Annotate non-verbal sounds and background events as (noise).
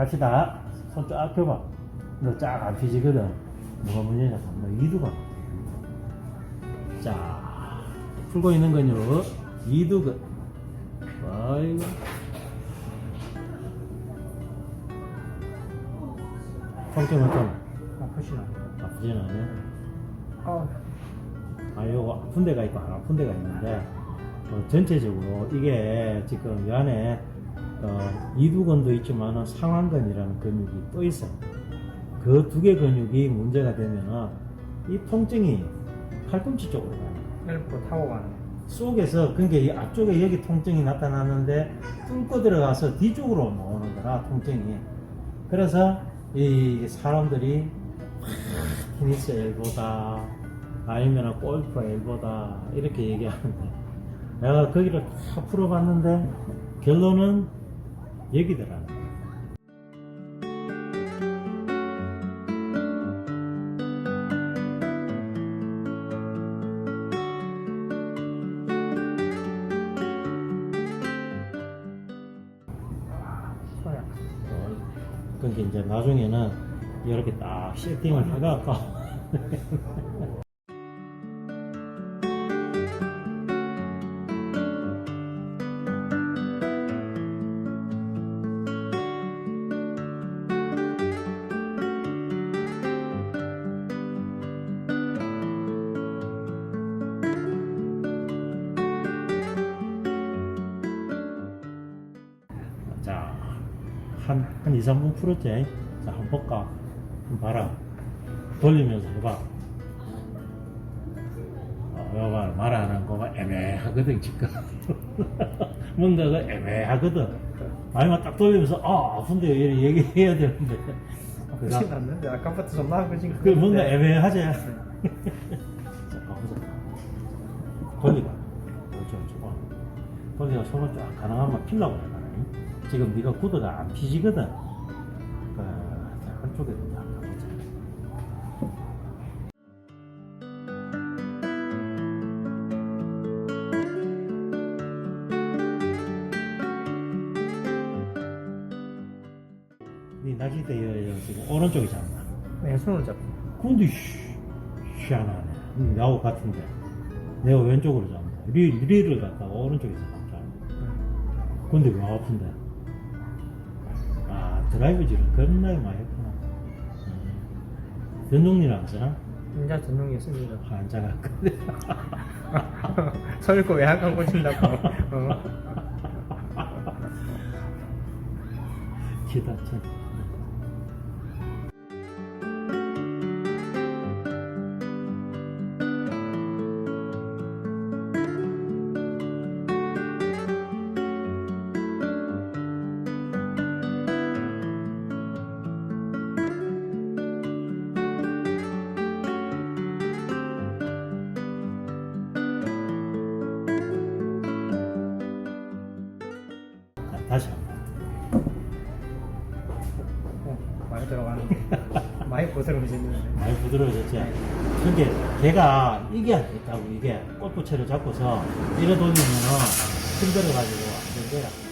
갑시다. 손 쫙 펴봐. 너 쫙 안 펴지거든. 뭐가 문제냐? 너 이두가. 자, 풀고 있는 근육, 이두근. 아이고. 통증 어떠나? 아프시나? 아프진 않아요? 아, 아, 요거 아픈 데가 있고 안 아픈 데가 있는데, 어, 전체적으로 이게 지금 이 안에 어, 이두근도 있지만 상완근이라는 근육이 또 있어요. 그두 개 근육이 문제가 되면은 이 통증이 팔꿈치 쪽으로 가요. 일부러 타고 가는. 속에서 그러니까 이 앞쪽에 여기 통증이 나타나는데 뚫고 들어가서 뒤쪽으로 나오는 거라 통증이. 그래서 이 사람들이 테니스 엘보다 아니면 골프 엘보다 이렇게 얘기하는데 내가 거기를 다 풀어봤는데 결론은 여기더라. 소야. 그러니까 이제 나중에는 이렇게 딱 세팅을 해갖고 한, 한 2, 3분 풀었지? 자, 한번 볼까? 한번 봐라. 돌리면서 해봐. 어, 여봐, 말안 한 거가 애매하거든, 지금. (laughs) 뭔가가 애매하거든. 아니면 딱 돌리면서, 아, 아픈데, 이렇게 얘기해야 되는데. 아프진 않는데 아까부터 존나 아프신 그 뭔가. 애매하지? (laughs) 자, 가보자. 돌리봐. 그렇죠, 그렇죠. 돌리가 손을 쫙 가능하면 필라고 해라. 지금 네가 구두가 안 피지거든. 그, 자, 한쪽에 좀 가보자. 네 낚싯대 여- 여- 지금 오른쪽이 잡나? 왼손을 잡고. 근데 씨, 희한하네. 음, 나하고 같은데. 내가 왼쪽으로 잡는다. 리, 리를 갖다가 오른쪽에서 잡잖아. 근데 왜 아픈데? 아, 드라이브질을 겁나게 많이 했구나. 음. 전동리랑 쓰나? 인자 전용이 있습니다. 환자가 근데 설고 외양간 꽂힌다고. 어. 기다 참. 다시 한 번. 어, 많이 들어가는데. (laughs) 많이 부스러워지는데. 많이 부드러워졌지. 근데 걔가 이게 안 됐다고 이게 골프채를 잡고서 이래 돌리면은 힘들어가지고 안 된대라.